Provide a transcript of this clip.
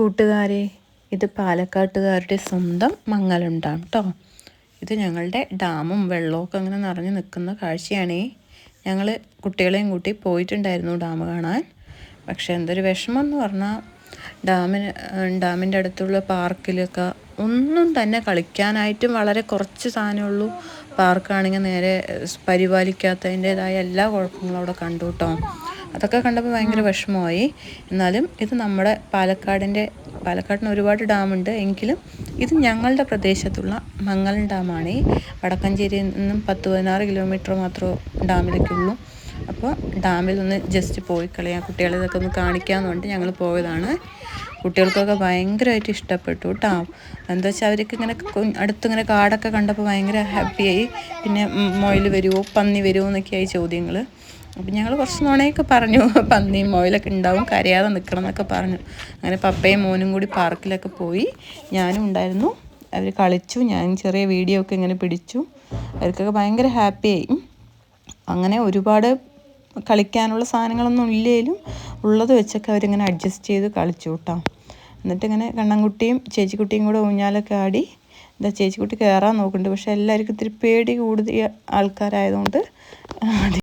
കൂട്ടുകാരെ ഇത് പാലക്കാട്ടുകാരുടെ സ്വന്തം മംഗലുണ്ടാണ് കേട്ടോ ഇത് ഞങ്ങളുടെ ഡാമും വെള്ളമൊക്കെ അങ്ങനെ നിറഞ്ഞു നിൽക്കുന്ന കാഴ്ചയാണേ. ഞങ്ങൾ കുട്ടികളെയും കൂട്ടി പോയിട്ടുണ്ടായിരുന്നു ഡാം കാണാൻ. പക്ഷേ എന്തൊരു വിഷമം എന്ന് പറഞ്ഞാൽ ഡാമിന് ഡാമിന്റെ അടുത്തുള്ള പാർക്കിലൊക്കെ ഒന്നും തന്നെ കളിക്കാനായിട്ടും വളരെ കുറച്ച് സാധനമുള്ളൂ. പാർക്കാണെങ്കിൽ നേരെ പരിപാലിക്കാത്തതിന്റെതായ എല്ലാ കുഴപ്പങ്ങളും അവിടെ കണ്ടു കേട്ടോ അതൊക്കെ കണ്ടപ്പോൾ ഭയങ്കര വിഷമമായി. എന്നാലും ഇത് നമ്മുടെ പാലക്കാടിന്റെ പാലക്കാടിന് ഒരുപാട് ഡാമുണ്ട്. എങ്കിലും ഇത് ഞങ്ങളുടെ പ്രദേശത്തുള്ള മംഗലം ഡാമാണ്. വടക്കഞ്ചേരിയിൽ നിന്നും പത്ത് പതിനാറ് കിലോമീറ്റർ മാത്രമേ ഡാമിലേക്കുള്ളൂ അപ്പോൾ ഡാമിൽ ഒന്ന് ജസ്റ്റ് പോയി കളയാം. കുട്ടികളെ ഇതൊക്കെ ഒന്ന് പറഞ്ഞിട്ട് ഞങ്ങൾ പോയതാണ്. കുട്ടികൾക്കൊക്കെ ഭയങ്കരമായിട്ട് ഇഷ്ടപ്പെട്ടു കേട്ടോ എന്താ വെച്ചാൽ അവർക്ക് ഇങ്ങനെ അടുത്തിങ്ങനെ കാടൊക്കെ കണ്ടപ്പോൾ ഭയങ്കര ഹാപ്പിയായി പിന്നെ മൊയിൽ വരുമോ പന്നി വരുമോ എന്നൊക്കെയായി ചോദ്യങ്ങൾ അപ്പം ഞങ്ങൾ കുറച്ച് നുണയൊക്കെ പറഞ്ഞു. പന്നിയും മൊയിലൊക്കെ ഉണ്ടാവും കരയാതെ നിൽക്കണം എന്നൊക്കെ പറഞ്ഞു. അങ്ങനെ പപ്പയും മോനും കൂടി പാർക്കിലൊക്കെ പോയി. ഞാനും ഉണ്ടായിരുന്നു. അവർ കളിച്ചു. ഞാൻ ചെറിയ വീഡിയോ ഒക്കെ ഇങ്ങനെ പിടിച്ചു. അവർക്കൊക്കെ ഭയങ്കര ഹാപ്പിയായി അങ്ങനെ ഒരുപാട് കളിക്കാനുള്ള സാധനങ്ങളൊന്നും ഇല്ലേലും ഉള്ളത് വെച്ചൊക്കെ അവരിങ്ങനെ അഡ്ജസ്റ്റ് ചെയ്ത് കളിച്ചു കേട്ടോ എന്നിട്ടിങ്ങനെ കണ്ണൻകുട്ടിയും ചേച്ചിക്കുട്ടിയും കൂടെ ഊഞ്ഞാലൊക്കെ ആടി. എന്താ ചേച്ചിക്കുട്ടി കയറാൻ നോക്കുന്നുണ്ട്. പക്ഷേ എല്ലാവർക്കും ഇത്തിരി പേടി കൂടുതൽ ആൾക്കാരായതുകൊണ്ട്